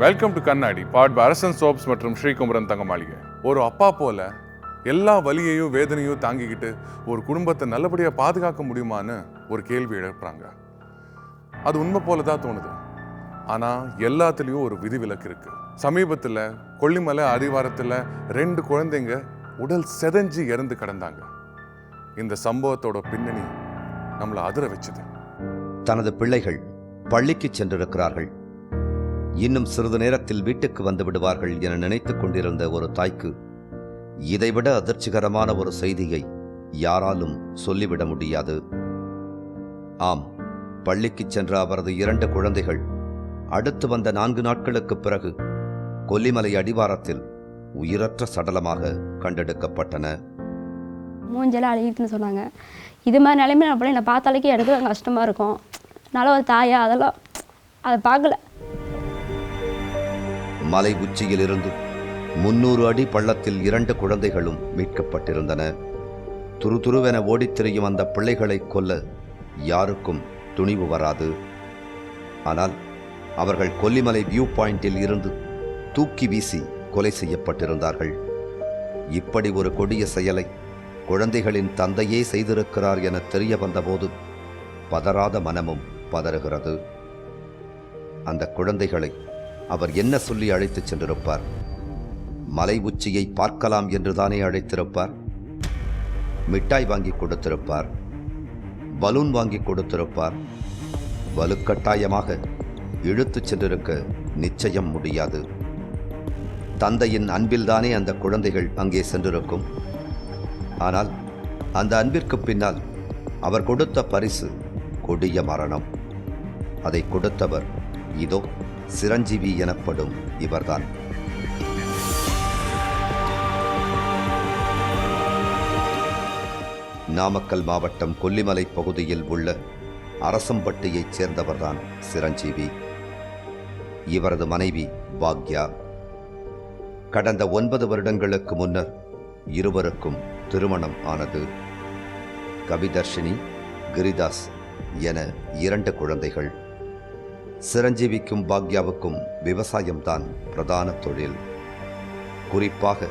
Welcome to கண்ணாடி பாட் by அரசன் soaps மற்றும் ஸ்ரீகுமரன் தங்க மாளிகை ஒரு அப்பா போல எல்லா வலியையும் வேதனையும் தாங்கிக்கிட்டு ஒரு குடும்பத்தை நல்லபடியாக பாதுகாக்க முடியுமான்னு ஒரு கேள்வி எழுப்புறாங்க. அது உண்மை போல தான் தோணுது. ஆனால் எல்லாத்துலேயும் ஒரு விதிவிலக்கு இருக்கு. சமீபத்தில் கொல்லிமலை அடிவாரத்தில் ரெண்டு குழந்தைங்க உடல் செதஞ்சு இறந்து கிடந்தாங்க. இந்த சம்பவத்தோட பின்னணி நம்மளை அதிர வச்சுது. தனது பிள்ளைகள் பள்ளிக்கு சென்றிருக்கிறார்கள். இன்னும் சிறிது நேரத்தில் வீட்டுக்கு வந்து விடுவார்கள் என நினைத்துக் கொண்டிருந்த ஒரு தாய்க்கு இதைவிட அதிர்ச்சிகரமான ஒரு செய்தியை யாராலும் சொல்லிவிட முடியாது. ஆம் பள்ளிக்கு சென்ற அவரது இரண்டு குழந்தைகள் அடுத்து வந்த நான்கு நாட்களுக்குப் பிறகு கொல்லிமலை அடிவாரத்தில் உயிரற்ற சடலமாக கண்டெடுக்கப்பட்டன. மூஞ்செல்லாம் அழுகிட்டுன்னு சொன்னாங்க. இது மாதிரி நிலைமையில நான் பார்த்தாலேக்கே எனக்கு கஷ்டமாக இருக்கும். நல்ல ஒரு தாயா அதெல்லாம் அதை பார்க்கல. மலை உச்சியிலிருந்து முன்னூறு அடி பள்ளத்தில் இரண்டு குழந்தைகளும் மீட்கப்பட்டிருந்தன. துருதுருவென ஓடித் திரியும் அந்த பிள்ளைகளை கொல்ல யாருக்கும் துணிவு வராது. ஆனால் அவர்கள் கொல்லிமலை வியூ பாயிண்டில் இருந்து தூக்கி வீசி கொலை செய்யப்பட்டிருந்தார்கள். இப்படி ஒரு கொடிய செயலை குழந்தைகளின் தந்தையே செய்திருக்கிறார் என தெரிய வந்தபோது பதறாத மனமும் பதறுகிறது. அந்த குழந்தைகளை அவர் என்ன சொல்லி அழைத்துச் சென்றிருப்பார்? மலை உச்சியை பார்க்கலாம் என்றுதானே அழைத்திருப்பார்? மிட்டாய் வாங்கி கொடுத்திருப்பார். பலூன் வாங்கி கொடுத்திருப்பார். வலுக்கட்டாயமாக இழுத்துச் சென்றிருக்க நிச்சயம் முடியாது. தந்தையின் அன்பில்தானே அந்த குழந்தைகள் அங்கே சென்றிருக்கும். ஆனால் அந்த அன்பிற்கு பின்னால் அவர் கொடுத்த பரிசு கொடிய மரணம். அதை கொடுத்தவர் இதோ. சிரஞ்சீவி எனப்படும் இவர்தான். நாமக்கல் மாவட்டம் கொல்லிமலை பகுதியில் உள்ள அரசம்பட்டியைச் சேர்ந்தவர்தான் சிரஞ்சீவி. இவரது மனைவி பாக்யா. கடந்த ஒன்பது வருடங்களுக்கு முன்னர் இருவருக்கும் திருமணம் ஆனது. கவிதர்ஷினி கிரிதாஸ் என இரண்டு குழந்தைகள். சிரஞ்சீவிக்கும் பாக்யாவுக்கும் விவசாயம்தான் பிரதான தொழில். குறிப்பாக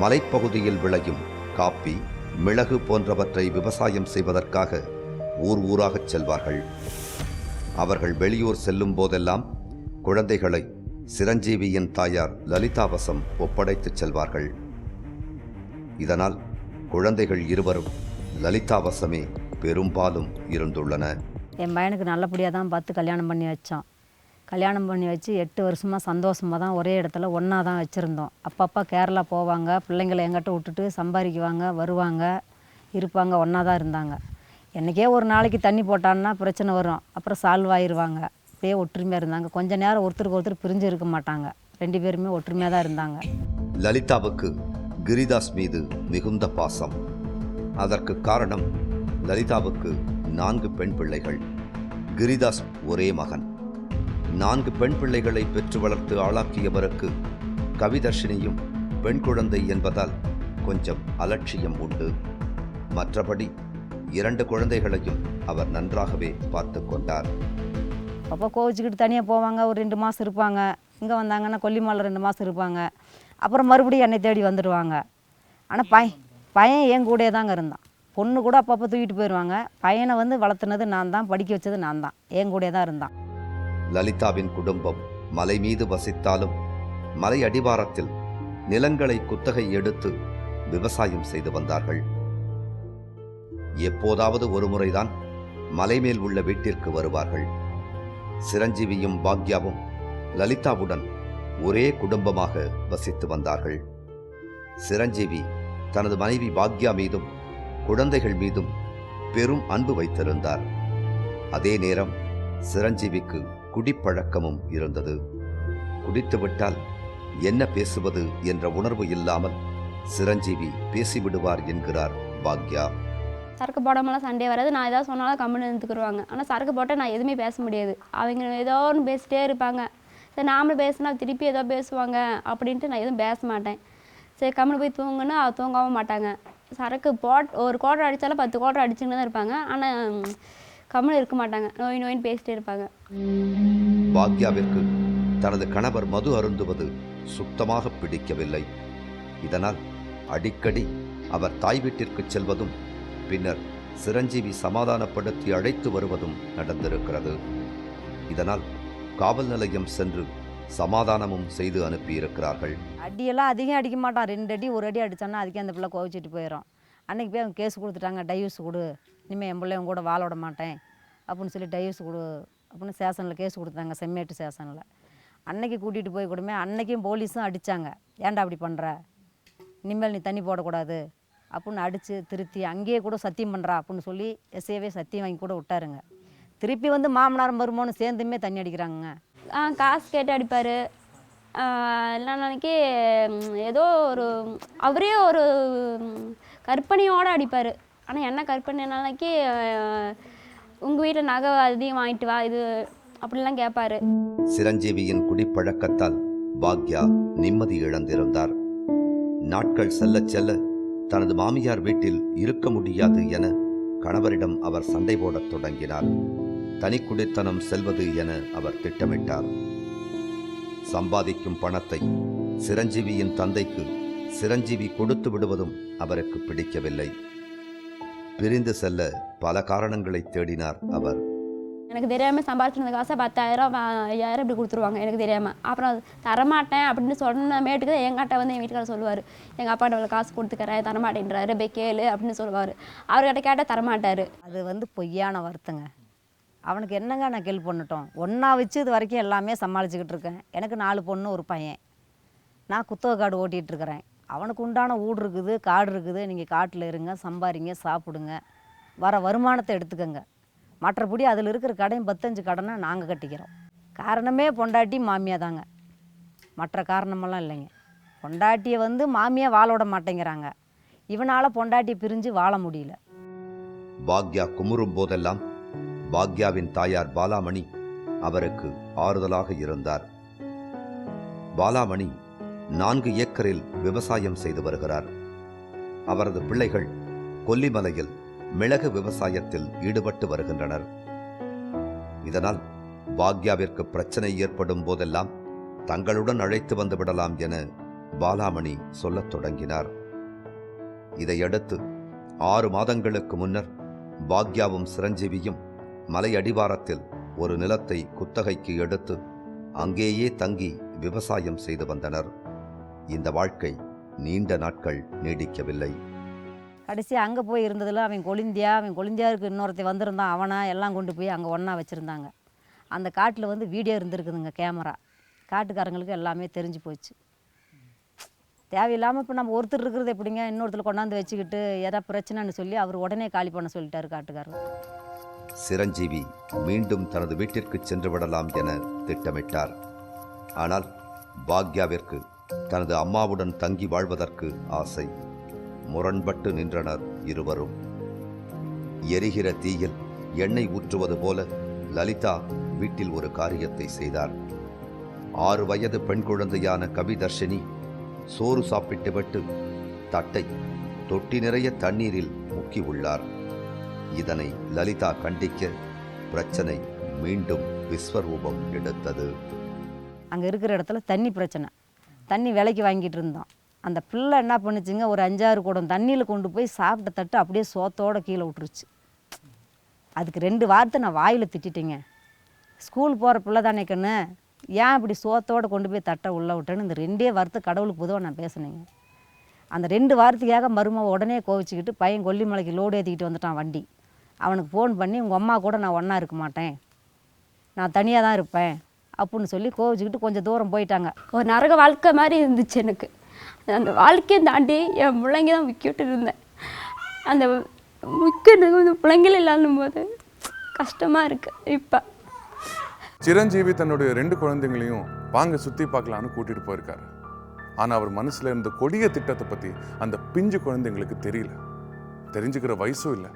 மலைப்பகுதியில் விளையும் காப்பி மிளகு போன்றவற்றை விவசாயம் செய்வதற்காக ஊர் ஊராகச் செல்வார்கள். அவர்கள் வெளியூர் செல்லும் போதெல்லாம் குழந்தைகளை சிரஞ்சீவியின் தாயார் லலிதாவசம் ஒப்படைத்துச் செல்வார்கள். இதனால் குழந்தைகள் இருவரும் லலிதாவசமே பெரும்பாலும் இருந்துள்ளன. என் பையனுக்கு நல்லபடியாக தான் பார்த்து கல்யாணம் பண்ணி வச்சான். கல்யாணம் பண்ணி வச்சு எட்டு வருஷமாக சந்தோஷமாக தான் ஒரே இடத்துல ஒன்றா தான் வச்சுருந்தோம். அப்பப்போ கேரளா போவாங்க பிள்ளைங்களை எங்கிட்ட விட்டுட்டு சம்பாதிக்குவாங்க வருவாங்க இருப்பாங்க ஒன்றா தான் இருந்தாங்க. என்றைக்கே ஒரு நாளைக்கு தண்ணி போட்டான்னா பிரச்சனை வரும். அப்புறம் சால்வ் ஆயிடுவாங்க அப்படியே ஒற்றுமையாக இருந்தாங்க. கொஞ்ச நேரம் ஒருத்தருக்கு ஒருத்தர் பிரிஞ்சு இருக்க மாட்டாங்க. ரெண்டு பேருமே ஒற்றுமையாக தான் இருந்தாங்க. லலிதாவுக்கு கிரிதாஸ் மீது மிகுந்த பாசம். அதற்கு காரணம் லலிதாவுக்கு நான்கு பெண் பிள்ளைகள். கிரிதாஸ் ஒரே மகன். நான்கு பெண் பிள்ளைகளை பெற்று வளர்த்து ஆளாக்கியவருக்கு கவிதர்ஷினியும் பெண் குழந்தை என்பதால் கொஞ்சம் அலட்சியம் உண்டு. மற்றபடி இரண்டு குழந்தைகளையும் அவர் நன்றாகவே பார்த்து கொண்டார். அப்போ கோவிச்சுக்கிட்டு தனியாக போவாங்க ஒரு ரெண்டு மாதம் இருப்பாங்க. இங்கே வந்தாங்கன்னா கொல்லிமலை ரெண்டு மாதம் இருப்பாங்க. அப்புறம் மறுபடியும் என்னை தேடி வந்துடுவாங்க. ஆனால் பையன் பையன் என் கூடயே தாங்க இருந்தான். பொண்ணு கூட அப்பப்போ தூக்கிட்டு போயிடுவாங்க பையனை வந்து வளர்த்துனது நான் தான் படிக்க வச்சது நான் தான். என் கூடயே தான் இருந்தான். லலிதாவின் குடும்பம் மலை மீது வசித்தாலும் மலை அடிவாரத்தில் நிலங்களை குத்தகை எடுத்து விவசாயம் செய்து வந்தார்கள். எப்போதாவது ஒரு முறைதான் மலை மேல் உள்ள வீட்டிற்கு வருவார்கள். சிரஞ்சீவியும் பாக்யாவும் லலிதாவுடன் ஒரே குடும்பமாக வசித்து வந்தார்கள். சிரஞ்சீவி தனது மனைவி பாக்யா மீதும் குழந்தைகள் மீதும் பெரும் அன்பு வைத்திருந்தார். அதே நேரம் சிரஞ்சீவிக்கு குடிப்பழக்கமும் இருந்தது. குடித்துவிட்டால் என்ன பேசுவது என்ற உணர்வு இல்லாமல் சிரஞ்சீவி பேசிவிடுவார் என்கிறார் பாக்யா. சரக்கு போடாமலாம் சண்டே வராது. நான் ஏதாவது சொன்னாலும் கம்முன்னு இருந்துக்குருவாங்க. ஆனால் சரக்கு போட்டால் நான் எதுவுமே பேச முடியாது. அவங்க ஏதோ ஒன்று பேசிட்டே இருப்பாங்க. சரி நாமளும் பேசினா திருப்பி ஏதோ பேசுவாங்க அப்படின்ட்டு நான் எதுவும் பேச மாட்டேன். சரி கம்முன்னு போய் தூங்குன்னா அவ தூங்கவும் மாட்டாங்க. சரக்கு போட் ஒரு கோட்டை அடித்தாலும் பத்து கோட்டை அடிச்சுன்னு தான் இருப்பாங்க. ஆனால் கம்முன்னு இருக்க மாட்டாங்க. நோய் நோயின்னு பேசிட்டே இருப்பாங்க. பாக்யாவிற்கு தனது கணவர் மது அருந்துவது சுத்தமாக பிடிக்கவில்லை. இதனால் அடிக்கடி அவர் தாய் வீட்டிற்கு செல்வதும் பின்னர் சிரஞ்சீவி சமாதானப்படுத்தி அழைத்து வருவதும் நடந்திருக்கிறது. இதனால் காவல் நிலையம் சென்று சமாதானமும் செய்து அனுப்பியிருக்கிறார்கள். அடியெல்லாம் அதிகம் அடிக்க மாட்டான். ரெண்டு அடி ஒரு அடி அடித்தான்னா அதுக்கே அந்த பிள்ளை கோவிச்சிட்டு போயிடும். அன்னைக்கு போய் அவங்க கேஸ் கொடுத்துட்டாங்க. டைவர்ஸ் கொடு. இனிமேல் என் பிள்ளை கூட வாழ விட மாட்டேன் அப்படின்னு சொல்லி டைவர்ஸ் கொடு அப்படின்னு ஸ்டேஷனில் கேஸ் கொடுத்தாங்க செம்மேட்டு ஸ்டேஷனில் அன்னைக்கு கூட்டிகிட்டு போய் கூடமே அன்னைக்கும் போலீஸும் அடித்தாங்க ஏன்டா அப்படி பண்ணுற இனிமேல் நீ தண்ணி போடக்கூடாது. அப்படின்னு அடித்து திருத்தி அங்கேயே கூட சத்தியம் பண்ணுறா அப்படின்னு சொல்லி எஸ்ஏவே சத்தியம் வாங்கி கூட விட்டாருங்க. திருப்பி வந்து மாமனார் மருமோன்னு சேர்ந்துமே தண்ணி அடிக்கிறாங்க ஆ காசு கேட்டு அடிப்பார். எல்லாம் ஏதோ ஒரு அவரே ஒரு கற்பனையோடு அடிப்பார். ஆனால் என்ன கற்பனை நாளைக்கு உங்கள் வீட்டில் நகை அதையும் வாங்கிட்டு வா இது அப்படிலாம் கேட்பாரு சிரஞ்சீவியின் குடிப்பழக்கத்தால் பாக்யா நிம்மதி இழந்திருந்தார். நாட்கள் செல்ல செல்ல தனது மாமியார் வீட்டில் இருக்க முடியாது என கணவரிடம் அவர் சண்டை போடத் தொடங்கினார். தனிக்குடித்தனம் செல்வது என அவர் திட்டமிட்டார். சம்பாதிக்கும் பணத்தை சிரஞ்சீவியின் தந்தைக்கு சிரஞ்சீவி கொடுத்து விடுவதும் அவருக்கு பிடிக்கவில்லை. பிரிந்து செல்ல பல காரணங்களை தேடினார் அவர். எனக்கு தெரியாமல் சம்பாதிச்சிருந்த காசை பத்தாயிரம் ஐயாயிரம் இப்படி கொடுத்துருவாங்க எனக்கு தெரியாமல் அப்புறம் தரமாட்டேன் அப்படின்னு சொன்ன மேட்டுக்கு தான் எங்கிட்ட வந்து எங்கள் வீட்டுக்காரர் சொல்லுவார். எங்கள் அப்பாட்ட இவ்வளோ காசு கொடுத்துக்கிறேன் தரமாட்டேன்றாரு போய் கேளு அப்படின்னு சொல்லுவார். அவர்கிட்ட கேட்டால் தரமாட்டார். அது வந்து பொய்யான வருத்தங்க. அவனுக்கு என்னங்க நான் கெல் பண்ணட்டும்? ஒன்றா வச்சு இது வரைக்கும் எல்லாமே சமாளிச்சுக்கிட்டு இருக்கேன். எனக்கு நாலு பொண்ணு ஒரு பையன். நான் குத்தகை காடு ஓட்டிகிட்டு இருக்கிறேன். அவனுக்கு உண்டான வீடு இருக்குது காடு இருக்குது. நீங்கள் காட்டில் இருங்க சம்பாரிங்க சாப்பிடுங்க. வர வருமானத்தை எடுத்துக்கோங்க. மற்றபடி அதில் இருக்கிற கடையும் பத்தஞ்சு கடனை நாங்கள் கட்டிக்கிறோம். காரணமே பொண்டாட்டி மாமியா தாங்க. மற்ற காரணமெல்லாம் இல்லைங்க. பொண்டாட்டியை வந்து மாமியா வாழ விட மாட்டேங்கிறாங்க. இவனால் பொண்டாட்டியை பிரிஞ்சு வாழ முடியல. பாக்யா குமுறும் போதெல்லாம் பாக்யாவின் தாயார் பாலாமணி அவருக்கு ஆறுதலாக இருந்தார். பாலாமணி நான்கு ஏக்கரில் விவசாயம் செய்து வருகிறார். அவரது பிள்ளைகள் கொல்லிமலையில் மிளகு விவசாயத்தில் ஈடுபட்டு வருகின்றனர். இதனால் பாக்யாவிற்கு பிரச்சனை ஏற்படும் போதெல்லாம் தங்களுடன் அழைத்து வந்து விடலாம் என பாலாமணி சொல்லத் தொடங்கினார். இதையடுத்து ஆறு மாதங்களுக்கு முன்னர் பாக்யாவும் சிரஞ்சீவியும் மலை அடிவாரத்தில் ஒரு நிலத்தை குத்தகைக்கு எடுத்து அங்கேயே தங்கி விவசாயம் செய்து வந்தனர். இந்த வாழ்க்கை நீண்ட நாட்கள் நீடிக்கவில்லை. கடைசி அங்கே போய் இருந்ததில் அவன் கொழுந்தியா அவன் கொழுந்தியாருக்கு இன்னொருத்தி வந்திருந்தான் அவனா எல்லாம் கொண்டு போய் அங்கே ஒன்றா வச்சுருந்தாங்க. அந்த காட்டில் வந்து வீடியோ இருந்திருக்குதுங்க கேமரா. காட்டுக்காரங்களுக்கு எல்லாமே தெரிஞ்சு போச்சு. தேவையில்லாமல் இப்போ நம்ம ஒருத்தர் இருக்கிறது எப்படிங்க? இன்னொருத்தர் கொண்டாந்து வச்சுக்கிட்டு எதாவது பிரச்சனைன்னு சொல்லி அவர் உடனே காலி பண்ண சொல்லிட்டாரு காட்டுக்காரர். சிரஞ்சீவி மீண்டும் தனது வீட்டிற்கு சென்று விடலாம் என திட்டமிட்டார். ஆனால் பாக்யாவிற்கு தனது அம்மாவுடன் தங்கி வாழ்வதற்கு ஆசை. முரண்பட்டு நின்றனர் இருவரும். எரிகிற தீயில் எண்ணெய் ஊற்றுவது போல லலிதா வீட்டில் ஒரு காரியத்தை செய்தார். ஆறு வயது பெண் குழந்தையான கவிதர்ஷினி சோறு சாப்பிட்டுவிட்டு தட்டை தொட்டி நிறைய தண்ணீரில் முக்கி உள்ளார். இதனை லலிதா கண்டிக்க பிரச்சனை மீண்டும் விஸ்வரூபம் எடுத்தது. அங்கே இருக்கிற இடத்துல தண்ணி பிரச்சனை. தண்ணி விலைக்கு வாங்கிட்டு இருந்தோம் அந்த பிள்ளை என்ன பண்ணுச்சுங்க ஒரு அஞ்சாறு குடம் தண்ணியில் கொண்டு போய் சாப்பிட்ட தட்டு அப்படியே சோத்தோடு கீழே விட்டுருச்சு. அதுக்கு ரெண்டு வார்த்தை நான் வாயில் திட்டிட்டேங்க. ஸ்கூல் போகிற பிள்ளை தானே கண்ணு ஏன் இப்படி சோத்தோடு கொண்டு போய் தட்டை உள்ளே விட்டேன்னு இந்த ரெண்டே வார்த்தை கடவுளுக்கு பொதுவாக நான் பேசினேங்க. அந்த ரெண்டு வாரத்துக்காக மருமக உடனே கோவிச்சுக்கிட்டு பையன் கொல்லிமலைக்கு லோடு ஏற்றிக்கிட்டு வந்துட்டான் வண்டி. அவனுக்கு ஃபோன் பண்ணி உங்கள் அம்மா கூட நான் ஒன்றா இருக்க மாட்டேன். நான் தனியாக தான் இருப்பேன். அப்படின்னு சொல்லி கோவிச்சுக்கிட்டு கொஞ்சம் தூரம் போயிட்டாங்க. ஒரு நரக வாழ்க்கை மாதிரி இருந்துச்சு எனக்கு. அந்த வாழ்க்கையை தாண்டி என் பிள்ளைங்க தான் விற்கிட்டு இருந்தேன். அந்த விற்கிறது இந்த பிள்ளைங்கள் இல்லாத போது கஷ்டமாக இருக்குது இப்போ. சிரஞ்சீவி தன்னுடைய ரெண்டு குழந்தைங்களையும் வாங்க சுற்றி பார்க்கலான்னு கூட்டிட்டு போயிருக்காரு. ஆனால் அவர் மனசில் இருந்த கொடிய திட்டத்தை பற்றி அந்த பிஞ்சு குழந்தைங்களுக்கு தெரியல. தெரிஞ்சுக்கிற வயசும் இல்லை.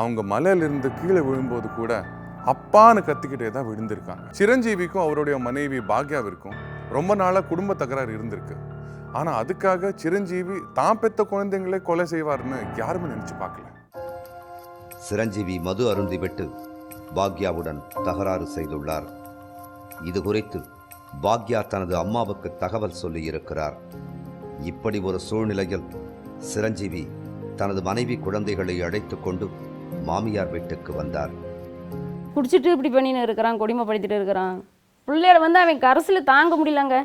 அவங்க மலையிலிருந்து கீழே விழும்போது கூட அப்பான்னு கத்திக்கிட்டே தான் விழுந்திருக்காங்க. சிரஞ்சீவிக்கும் அவருடைய மனைவி பாக்யாவிற்கும் ரொம்ப நாளாக குடும்ப தகராறு இருந்திருக்கு. ஆனால் அதுக்காக சிரஞ்சீவி தான் பெத்த குழந்தைங்களே கொலை செய்வார்னு யாருமே நினச்சி பார்க்கல. சிரஞ்சீவி மது அருந்திவிட்டு பாக்யாவுடன் தகராறு செய்துள்ளார். இது குறித்து பாக்யா தனது அம்மாவுக்கு தகவல் சொல்லியிருக்கிறார். இப்படி ஒரு சூழ்நிலையில் சிரஞ்சீவி தனது மனைவி குழந்தைகளை அழைத்து கொண்டு மாமியார் வீட்டுக்கு வந்தார். குடிச்சிட்டு இப்படி பண்ணின்னு இருக்கிறான் கொடுமைப்படுத்திட்டு இருக்கிறான். பிள்ளையோட வந்து அவன் கரசில் தாங்க முடியலங்க.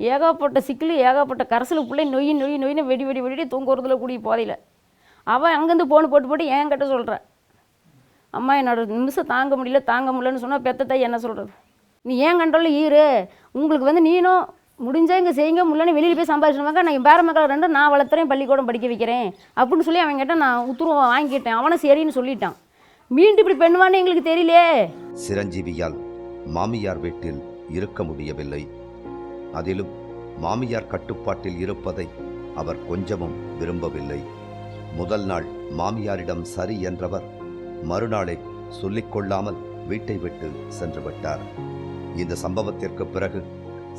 ஏகப்பட்ட சிக்கல் ஏகப்பட்ட கரசில் பிள்ளை நொய் நொய் நொய்னு வெடி வெடி வெடி தூங்குறதுல கூடிய போதையில். அவன் அங்கேருந்து போன் போட்டு போட்டு ஏன் கிட்ட சொல்கிறான் அம்மா என்னோட நிமிஷம் தாங்க முடியல தாங்க முடியலன்னு சொன்னால் பெத்தத்தை என்ன சொல்கிறது நீ ஏன் கண்ட்ரோலில் ஈரு உங்களுக்கு வந்து நீனும் முடிஞ்சால் இங்கே செய்யுங்க முடியலன்னு வெளியில் போய் சம்பாதிச்சிருவாங்க நான் என் பேர மக்களை ரெண்டும் நான் வளர்த்துறேன் பள்ளிக்கூடம் படிக்க வைக்கிறேன். அப்படின்னு சொல்லி அவன் கிட்ட நான் உத்தரவு வாங்கிட்டேன். அவனை சரின்னு சொல்லிட்டான். மீண்டும் இப்படி பண்ணுவான்னு எங்களுக்கு தெரியலையே. சிரஞ்சீவியால் மாமியார் வீட்டில் இருக்க முடியவில்லை. அதிலும் மாமியார் கட்டுப்பாட்டில் இருப்பதை அவர் கொஞ்சமும் விரும்பவில்லை. முதல் நாள் மாமியாரிடம் சரி என்றவர் மறுநாளே சொல்லிக்கொள்ளாமல் வீட்டை விட்டு சென்று விட்டார். இந்த சம்பவத்திற்கு பிறகு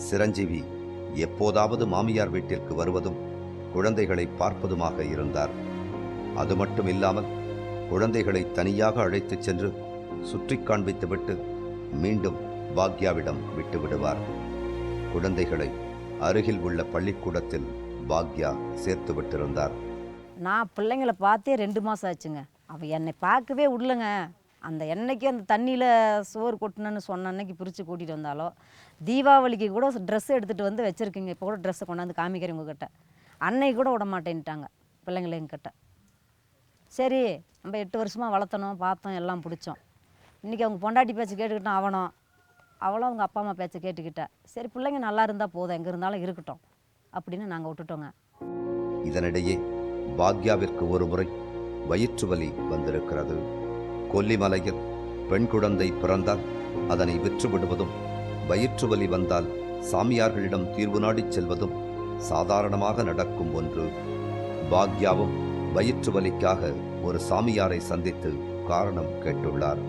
சிரஞ்சீவி எப்போதாவது மாமியார் வீட்டிற்கு வருவதும் குழந்தைகளை பார்ப்பதுமாக இருந்தார். அது மட்டும் இல்லாமல் குழந்தைகளை தனியாக அழைத்துச் சென்று சுற்றி காண்பித்துவிட்டு மீண்டும் பாக்யாவிடம் விட்டு விடுவார் குழந்தைகளை அருகில் உள்ள பள்ளிக்கூடத்தில் பாக்யா சேர்த்து விட்டிருந்தார். நான் பிள்ளைங்களை பார்த்தே ரெண்டு மாதம் ஆச்சுங்க. அவள் என்னை பார்க்கவே விடலங்க அந்த என்னைக்கு அந்த தண்ணியில் சோறு கொட்டினன்னு சொன்ன அன்னைக்கு பிரித்து கூட்டிகிட்டு வந்தாலோ தீபாவளிக்கு கூட ட்ரெஸ் எடுத்துகிட்டு வந்து வச்சுருக்கீங்க. இப்போ கூட ட்ரெஸ்ஸை கொண்டாந்து காமிக்கிறேன் உங்ககிட்ட. அன்னைக்கு கூட விட மாட்டேன்ட்டாங்க பிள்ளைங்களை எங்கிட்ட சரி நம்ம எட்டு வருஷமாக வளர்த்தணும் பார்த்தோம் எல்லாம் பிடிச்சோம். இன்றைக்கி அவங்க பொண்டாட்டி பேச்சு கேட்டுக்கிட்டோம் அவனும் அவளும் அவங்க அப்பா அம்மா பேச்சை கேட்டுக்கிட்டா. சரி பிள்ளைங்க நல்லா இருந்தால் போதும் எங்கே இருந்தாலும் இருக்கட்டும் அப்படின்னு நாங்கள் விட்டுட்டோங்க. இதனிடையே பாக்யாவிற்கு ஒரு முறை வயிற்று வலி வந்திருக்கிறது. கொல்லிமலையில் பெண் குழந்தை பிறந்தால் அதனை விற்று விடுவதும் வயிற்று வலி வந்தால் சாமியார்களிடம் தீர்வு நாடிச் செல்வதும் சாதாரணமாக நடக்கும் ஒன்று. பாக்யாவும் வயிற்று வலிக்காக ஒரு சாமியாரை சந்தித்து காரணம் கேட்டுள்ளார்.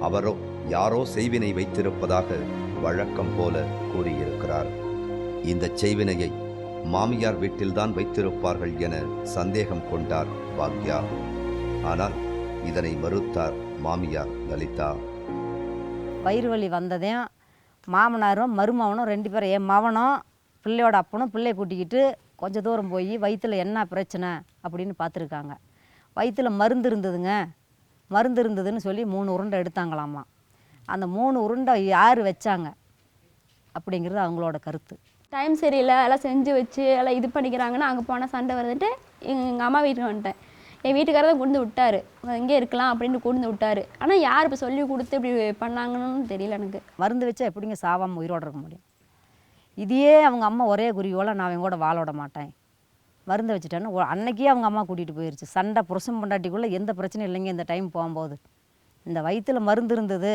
அவரோ யாரோ செய்வினை வைத்திருப்பதாக வழக்கம் போல கூறியிருக்கிறார். இந்த செய்வினையை மாமியார் வீட்டில்தான் வைத்திருப்பார்கள் என சந்தேகம் கொண்டார் பாக்யா. ஆனால் இதனை மறுத்தார் மாமியார் லலிதா. வயிறு வலி வந்ததையும் மாமனாரும் மருமகனும் ரெண்டு பேரும் என் மவனும் பிள்ளையோட அப்பனும் பிள்ளையை கூட்டிக்கிட்டு கொஞ்ச தூரம் போய் வயிற்றில் என்ன பிரச்சனை அப்படின்னு பார்த்துருக்காங்க. வயிற்றில் மருந்து இருந்ததுங்க. மருந்து இருந்ததுன்னு சொல்லி மூணு உருண்டை எடுத்தாங்களாமா. அந்த மூணு உருண்டை யார் வச்சாங்க? அப்படிங்கிறது அவங்களோட கருத்து. டைம் சரியில்லை எல்லாம் செஞ்சு வச்சு எல்லாம் இது பண்ணிக்கிறாங்கன்னா அங்கே போனால் சண்டை வருதுன்ட்டு எங்கள் அம்மா வீட்டுக்கு வந்துட்டேன். என் வீட்டுக்காரர் தான் கொண்டு விட்டாரு. இங்கே இருக்கலாம் அப்படின்ட்டு கொண்டு விட்டாரு. ஆனால் யார் இப்போ சொல்லி கொடுத்து இப்படி பண்ணாங்கன்னு தெரியல எனக்கு. மருந்து வச்சா எப்படிங்க சாவாமல் உயிரோட இருக்க முடியும்? இதையே அவங்க அம்மா ஒரே குறியோல நான் அவங்க கூட வாழ விட மாட்டேன். மருந்து வச்சுட்டேன்னு ஒ- அன்னைக்கே அவங்க அம்மா கூட்டிகிட்டு போயிடுச்சு சண்டை புருஷம் பொண்டாட்டிக்குள்ளே எந்த பிரச்சனையும் இல்லைங்க இந்த டைம் போகும்போது. இந்த வயிற்றில் மருந்து இருந்தது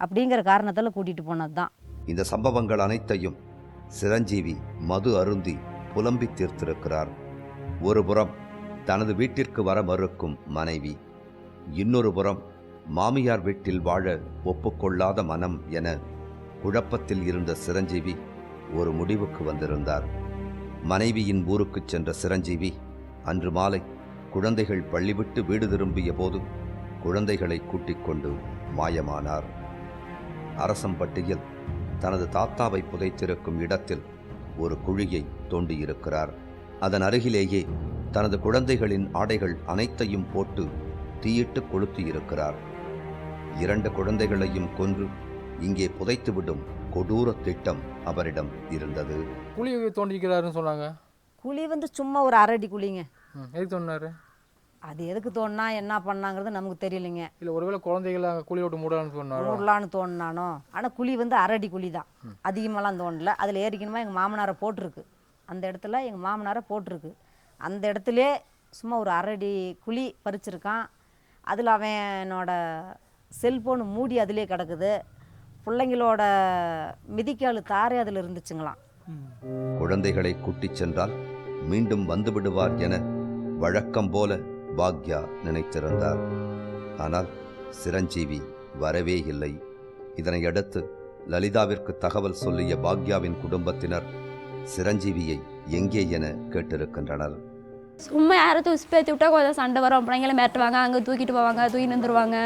அப்படிங்கிற காரணத்தில் கூட்டிகிட்டு போனது தான் இந்த சம்பவங்கள் அனைத்தையும் சிரஞ்சீவி மது அருந்தி புலம்பி தீர்த்திருக்கிறார். ஒரு புறம் தனது வீட்டிற்கு வர மறுக்கும் மனைவி இன்னொரு புறம் மாமியார் வீட்டில் வாழ ஒப்புக்கொள்ளாத மனம் என குழப்பத்தில் இருந்த சிரஞ்சீவி ஒரு முடிவுக்கு வந்திருந்தார். மனைவியின் ஊருக்குச் சென்ற சிரஞ்சீவி அன்று மாலை குழந்தைகள் பள்ளி விட்டு வீடு திரும்பிய போது குழந்தைகளை கூட்டிக் கொண்டு மாயமானார். அரசம்பட்டியில் தனது தாத்தாவை புதைத்திருக்கும் இடத்தில் ஒரு குழியை தோண்டியிருக்கிறார். அதன் அருகிலேயே தனது குழந்தைகளின் ஆடைகள் அனைத்தையும் போட்டு தீயிட்டு கொளுத்தியிருக்கிறார். இரண்டு குழந்தைகளையும் கொன்று இங்கே புதைத்துவிடும் கொடூர திட்டம் அவரிடம் இருந்தது. குழி தோண்டிக்கிறாருன்னு சொன்னாங்க. குழி வந்து சும்மா ஒரு அரடி குழிங்க. எதுக்கு தோண்டினாரு? அது எதுக்கு தோணுனா என்ன பண்ணாங்கிறது நமக்கு தெரியலைங்க. இல்லை ஒருவேளை குழந்தைகளை குழி விட்டு மூடலான்னு சொன்னாரோ ஊர்லான்னு தோணுனானோ ஆனால் குழி வந்து அரடி குழி தான். அதிகமாலாம் தோணல அதில் ஏறிக்கணுமா எங்கள் மாமனாரை போட்டிருக்கு. அந்த இடத்துல எங்கள் மாமனாரை போட்டிருக்கு. அந்த இடத்துலே சும்மா ஒரு அரடி குழி பறிச்சிருக்கான். அதில் அவனோட செல்ஃபோன் மூடி அதிலே கிடக்குது. பிள்ளைங்களோட மிதிக்காலு தாரே அதில் இருந்துச்சுங்களாம். குழந்தைகளை கூட்டிச் சென்றால் மீண்டும் வந்து விடுவார் என வழக்கம் போல பாக்யா நினைத்திருந்தார். ஆனால் சிரஞ்சீவி வரவே இல்லை. இதனையடுத்து லலிதாவிற்கு தகவல் சொல்லிய பாக்யாவின் குடும்பத்தினர் சிரஞ்சீவியை எங்கே என கேட்டிருக்கின்றனர். சும்மா யாராவது உஸ்பேத்தி விட்டா கொஞ்சம் சண்டை வரும். பிள்ளைங்கள மிரட்டுவாங்க அங்கே தூக்கிட்டு போவாங்க தூக்கிட்டு வந்துடுவாங்க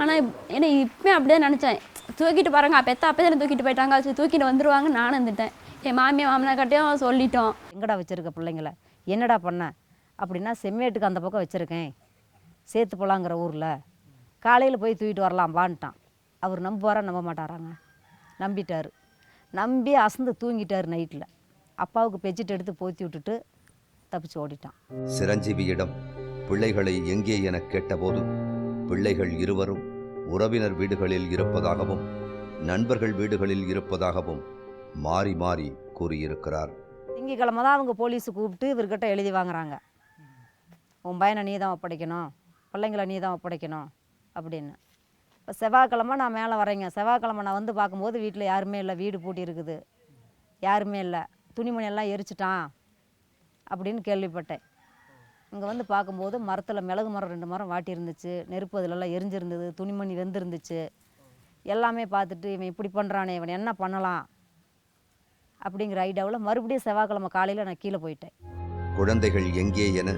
ஆனால் ஏன்னா இப்பயும் அப்படியே நினச்சேன். தூக்கிட்டு பாருங்க பெத்த அப்போ தூக்கிட்டு போயிட்டாங்க சரி தூக்கிட்டு வந்துருவாங்க நானும் வந்துட்டேன் என் மாமியார் மாமனார்கிட்டையும் சொல்லிட்டோம். எங்கடா வச்சுருக்க பிள்ளைங்கள? என்னடா பண்ண? அப்படின்னா செம்மேட்டுக்கு அந்த பக்கம் வச்சுருக்கேன். சேத்து போலாங்கிற ஊரில். காலையில் போய் தூக்கிட்டு வரலாம் வான்ட்டான். அவர் நம்புவாரா நம்ப மாட்டாராங்க? நம்பிட்டார். நம்பி அசந்து தூங்கிட்டார் நைட்டில் அப்பாவுக்கு பெட்ஷீட் எடுத்து போத்தி விட்டுட்டு தப்பிச்சு ஓடிட்டான். சிரஞ்சீவியிடம் பிள்ளைகளை எங்கே என கேட்டபோது பிள்ளைகள் இருவரும் உறவினர் வீடுகளில் இருப்பதாகவும் நண்பர்கள் வீடுகளில் இருப்பதாகவும் மாறி மாறி கூறியிருக்கிறார். திங்கக்கிழமை தான் அவங்க போலீஸு கூப்பிட்டு இவர்கிட்ட எழுதி வாங்குறாங்க. உன் பையனை நீ தான் ஒப்படைக்கணும் பிள்ளைங்கள நீ தான் ஒப்படைக்கணும் அப்படின்னு. இப்போ செவ்வாய்க்கிழமை நான் மேலே வரேங்க செவ்வாய்க்கிழமை நான் வந்து பார்க்கும்போது வீட்டில் யாருமே இல்லை வீடு பூட்டி இருக்குது. யாருமே இல்லை. துணிமணி எல்லாம் எரிச்சிட்டான் அப்படின்னு கேள்விப்பட்டேன். இங்கே வந்து பார்க்கும்போது மரத்தில் மிளகு மரம் ரெண்டு மரம் வாட்டி இருந்துச்சு நெருப்பு அதிலெல்லாம் எரிஞ்சிருந்தது. துணிமணி வெந்திருந்துச்சு. எல்லாமே பார்த்துட்டு இவன் இப்படி பண்ணுறானே இவன் என்ன பண்ணலாம் அப்படிங்கிற ஐடியாவில் மறுபடியும் செவ்வாய்க்கிழமை காலையில் நான் கீழே போயிட்டேன். குழந்தைகள் எங்கே என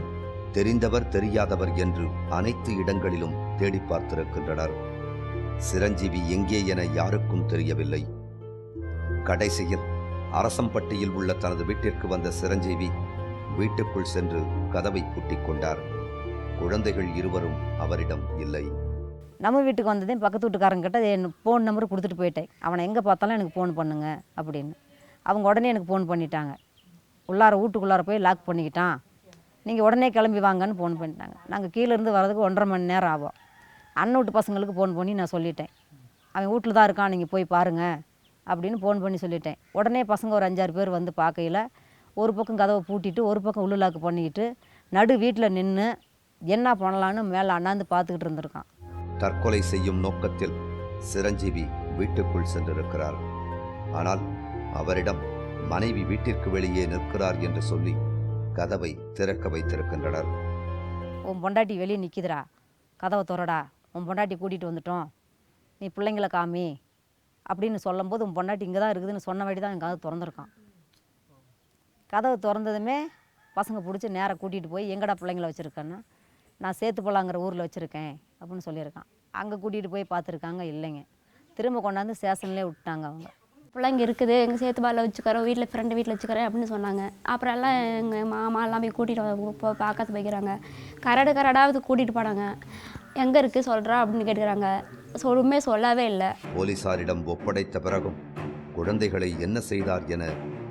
தெரிந்தவர் தெரியாதவர் என்று அனைத்து இடங்களிலும் தேடி பார்த்திருக்கின்றனர். சிரஞ்சீவி எங்கே என யாருக்கும் தெரியவில்லை. கடைசியில் அரசம்பட்டியில் உள்ள தனது வீட்டிற்கு வந்த சிரஞ்சீவி வீட்டுக்குள் சென்று கதவை பூட்டிக் கொண்டார். குழந்தைகள் இருவரும் அவரிடம் இல்லை. நம்ம வீட்டுக்கு வந்ததையும் பக்கத்து வீட்டுக்காரங்கிட்ட என் ஃபோன் நம்பர் கொடுத்துட்டு போயிட்டேன். அவனை எங்கே பார்த்தாலும் எனக்கு ஃபோன் பண்ணுங்க அப்படின்னு. அவங்க உடனே எனக்கு ஃபோன் பண்ணிட்டாங்க. உள்ளார வீட்டுக்குள்ளார போய் லாக் பண்ணிக்கிட்டான். நீங்கள் உடனே கிளம்பி வாங்கன்னு ஃபோன் பண்ணிட்டாங்க. நாங்கள் கீழேருந்து வர்றதுக்கு ஒன்றரை மணி நேரம் ஆகும். அண்ணன் வீட்டு பசங்களுக்கு ஃபோன் பண்ணி நான் சொல்லிட்டேன். அவன் வீட்டில் தான் இருக்கான் நீங்கள் போய் பாருங்கள் அப்படின்னு ஃபோன் பண்ணி சொல்லிட்டேன். உடனே பசங்க ஒரு அஞ்சாறு பேர் வந்து பார்க்கையில் ஒரு பக்கம் கதவை பூட்டிட்டு ஒரு பக்கம் உள்ளு லாக்கு பண்ணிக்கிட்டு நடு வீட்டில் நின்று என்ன பண்ணலான்னு மேலே அண்ணாந்து பார்த்துக்கிட்டு இருந்திருக்கான். தற்கொலை செய்யும் நோக்கத்தில் சிரஞ்சீவி வீட்டுக்குள் சென்றிருக்கிறார். ஆனால் அவரிடம் மனைவி வீட்டிற்கு வெளியே நிற்கிறார் என்று சொல்லி கதவை திறக்க வைத்திருக்கின்றனர். உன் பொண்டாட்டி வெளியே நிற்கிதுடா கதவை திறடா. உன் பொண்டாட்டி கூட்டிகிட்டு வந்துட்டோம். நீ பிள்ளைங்கள காமி. அப்படின்னு சொல்லும்போது உன் பொண்டாட்டி இங்கே தான் இருக்குதுன்னு சொன்ன வாட்டி தான் என் கதவு திறந்துருக்கான். கதவு திறந்ததுமே பசங்க பிடிச்சி நேராக கூட்டிகிட்டு போய் எங்கடா பிள்ளைங்கள வச்சுருக்கேன்னா நான் சேத்துப்பலாங்கிற ஊரில் வச்சுருக்கேன் அப்படின்னு சொல்லியிருக்கான். அங்கே கூட்டிகிட்டு போய் பார்த்துருக்காங்க இல்லைங்க. திரும்ப கொண்டாந்து ஸ்டேஷன்லேயே விட்டாங்க அவங்க. பிள்ளைங்க இருக்குது எங்கள் சேத்து பாலில் வச்சுக்கிறோம் வீட்டில் ஃப்ரெண்டு வீட்டில் வச்சுக்கிறேன் அப்படின்னு சொன்னாங்க. அப்புறம் எல்லாம் எங்கள் மாமா எல்லாம் போய் கூட்டிகிட்டு போ பார்க்க போய்க்கிறாங்க. கரடு கரடாவது கூட்டிகிட்டு போனாங்க. எங்கே இருக்குது சொல்கிறா அப்படின்னு கேட்குறாங்க. சொல்லுமே சொல்லவே இல்லை. போலீசாரிடம் ஒப்படைத்த பிறகும் குழந்தைகளை என்ன செய்தார் என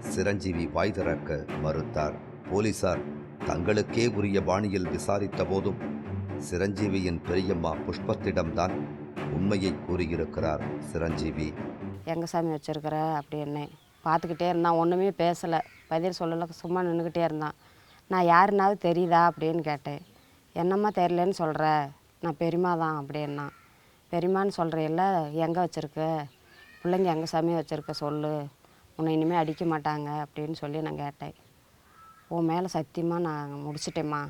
சிரஞ்சீவி வாய் திறக்க மறுத்தார். போலீசார் தங்களுக்கே உரிய பாணியில் விசாரித்த போதும் சிரஞ்சீவியின் பெரியம்மா புஷ்பத்திடம்தான் உண்மையை கூறியிருக்கிறார் சிரஞ்சீவி. எங்க சாமி வச்சிருக்கிற? அப்படின்னு பார்த்துக்கிட்டே இருந்தான். ஒன்றுமே பேசலை. பதில் சொல்லலை. சும்மா நின்றுக்கிட்டே இருந்தான். நான் யாருனாவது தெரியுதா? அப்படின்னு கேட்டேன். என்னம்மா தெரியலன்னு சொல்கிற நான் பெரியம்மா தான். அப்படின்னா பெரியமான்னு சொல்கிறையில்ல எங்கே வச்சுருக்க? பிள்ளைங்க எங்கே சாமி வச்சுருக்க? சொல்லு. உன்னை இனிமேல் அடிக்க மாட்டாங்க அப்படின்னு சொல்லி நான் கேட்டேன். உன் மேலே சத்தியமாக நான் முடிச்சிட்டேம்மா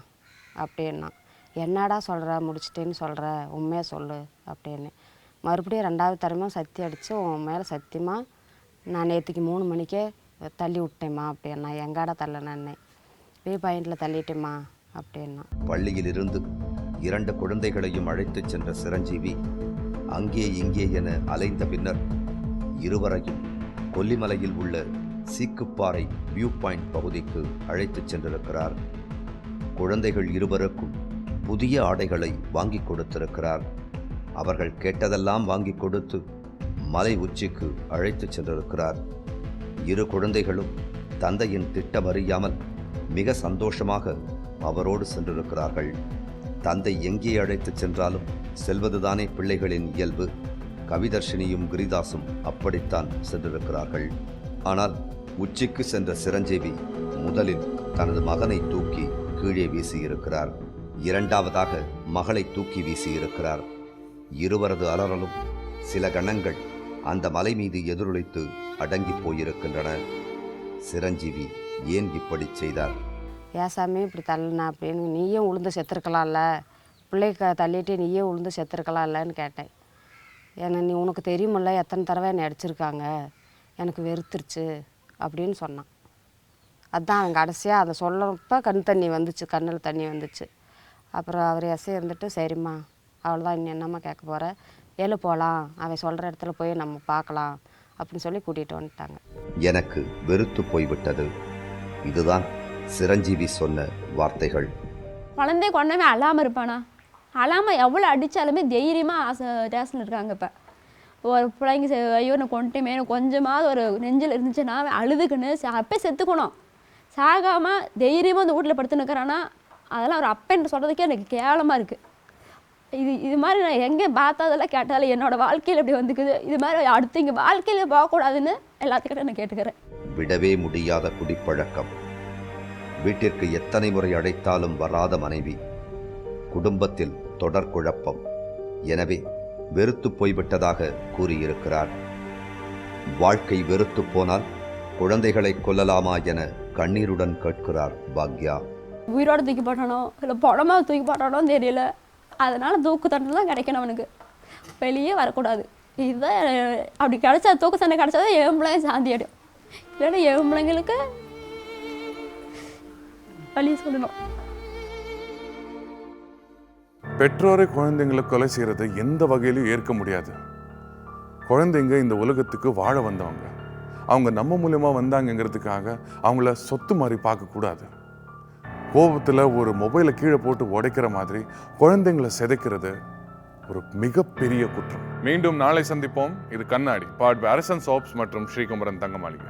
அப்படின்னா. என்னடா சொல்கிற முடிச்சிட்டேன்னு சொல்கிற உண்மையை சொல்லு அப்படின்னு. மறுபடியும் ரெண்டாவது தரமாக சத்தி அடித்து உன் மேலே சத்தியமாக நான் நேற்றுக்கு மூணு மணிக்கே தள்ளி விட்டேம்மா அப்படின்னா. எங்காடா தள்ளனே பே பாயிண்டில் தள்ளிட்டேம்மா அப்படின்னா. பள்ளியிலிருந்து இரண்டு குழந்தைகளையும் அழைத்துச் சென்ற சிரஞ்சீவி அங்கே இங்கே என அலைந்த பின்னர் இருவரையும் கொல்லிமலையில் உள்ள சீக்குப்பாறை வியூ பாயிண்ட் பகுதிக்கு அழைத்துச் சென்றிருக்கிறார். குழந்தைகள் இருவருக்கும் புதிய ஆடைகளை வாங்கிக் கொடுத்திருக்கிறார். அவர்கள் கேட்டதெல்லாம் வாங்கிக் கொடுத்து மலை உச்சிக்கு அழைத்துச் சென்றிருக்கிறார். இரு குழந்தைகளும் தந்தையின் திட்டமறியாமல் மிக சந்தோஷமாக அவரோடு சென்றிருக்கிறார்கள். தந்தை எங்கே அழைத்துச் சென்றாலும் செல்வதுதானே பிள்ளைகளின் இயல்பு. கவிதர்ஷினியும் கிரிதாசும் அப்படித்தான் சென்றிருக்கிறார்கள். ஆனால் உச்சிக்கு சென்ற சிரஞ்சீவி முதலில் தனது மகனை தூக்கி கீழே வீசியிருக்கிறார். இரண்டாவதாக மகளை தூக்கி வீசியிருக்கிறார். இருவரது அலறலும் சில கணங்கள் அந்த மலை மீது எதிரொலித்து அடங்கி போயிருக்கின்றன. சிரஞ்சீவி ஏன் இப்படி செய்தார்? ஏசாமி இப்படி தள்ளினா அப்படின்னு நீயும் உளுந்து செத்துருக்கலாம்ல. பிள்ளைக்க தள்ளிட்டு நீயே உளுந்து செத்துருக்கலாம்லன்னு கேட்டேன். ஏன்னா நீ உனக்கு தெரியுமில்ல எத்தனை தடவை என்னை அடிச்சிருக்காங்க எனக்கு வெறுத்துருச்சு அப்படின்னு சொன்னான். அதான் அவன் கடைசியாக அதை சொல்லப்போ கண் தண்ணி வந்துச்சு கண்ணில் தண்ணி வந்துச்சு. அப்புறம் அவர் எஸ்ஐ இருந்துட்டு சரிம்மா அவ்வளோதான் இன்னும் என்னம்மா கேட்க போகிற எழு போகலாம் அவன் சொல்கிற இடத்துல போய் நம்ம பார்க்கலாம் அப்படின்னு சொல்லி கூட்டிகிட்டு வந்துட்டாங்க. எனக்கு வெறுத்து போய்விட்டது. இதுதான் சிரஞ்சீவி சொன்ன வார்த்தைகள். குழந்தை கொண்டவன் அழாமல் இருப்பானா? அழாமல் எவ்வளோ அடித்தாலுமே தைரியமாக ஆசை ரேஷன் இருக்காங்க இப்போ. ஒரு பிள்ளைங்க செ- ஐயோ நான் கொண்டுமே கொஞ்சமாவது ஒரு நெஞ்சில் இருந்துச்சுன்னா அழுதுக்குன்னு செ- அப்பே செத்துக்கணும். சாகாமல் தைரியமாக அந்த வீட்டில் படுத்து நிற்கிறான்னா அதெல்லாம் ஒரு அப்பன்னு சொல்கிறதுக்கே எனக்கு கேவலமாக இருக்குது இது இது மாதிரி நான் எங்கே பார்த்ததெல்லாம் கேட்டாலும் என்னோடய வாழ்க்கையில் இப்படி வந்துக்குது. இது மாதிரி அடுத்து இங்கே வாழ்க்கையில் போகக்கூடாதுன்னு எல்லாத்துக்கிட்ட நான் கேட்டுக்கிறேன். விடவே முடியாத குடிப்பழக்கம். வீட்டிற்கு எத்தனை முறை அழைத்தாலும் வராத மனைவி. குடும்பத்தில் தொடர் குழப்பம். எனவே வெறுத்து போய்விட்டதாக கூறியிருக்கிறார். வாழ்க்கை வெறுத்து போனால் குழந்தைகளை கொல்லலாமா என கண்ணீருடன் கேட்கிறார் பாக்யா. உயிரோட தூக்கி போட்டானோ இல்லை படமாக தூக்கி போட்டானோ தெரியல. அதனால் தூக்கு தண்டனை தான் கிடைக்கணும் அவனுக்கு. வெளியே வரக்கூடாது. இதுதான் அப்படி கிடைச்சா தூக்கு தண்டனை கிடைச்சா என் பிள்ளைங்க சாந்தி அடையும். இல்லைன்னா என் பிள்ளைங்களுக்கு வழி சொல்லணும் பெற்றோரை குழந்தைங்களை கொலை செய்கிறத எந்த வகையிலும் ஏற்க முடியாது. குழந்தைங்க இந்த உலகத்துக்கு வாழ வந்தவங்க. அவங்க நம்ம மூலயமா வந்தாங்கங்கிறதுக்காக அவங்கள சொத்து மாதிரி பார்க்கக்கூடாது கோபத்தில் ஒரு மொபைலை கீழே போட்டு உடைக்கிற மாதிரி குழந்தைங்களை சிதைக்கிறது ஒரு மிகப்பெரிய குற்றம். மீண்டும் நாளை சந்திப்போம். இது கண்ணாடி. பாட் அரசன் சோப்ஸ் மற்றும் ஸ்ரீகுமரன் தங்கமாளிகை.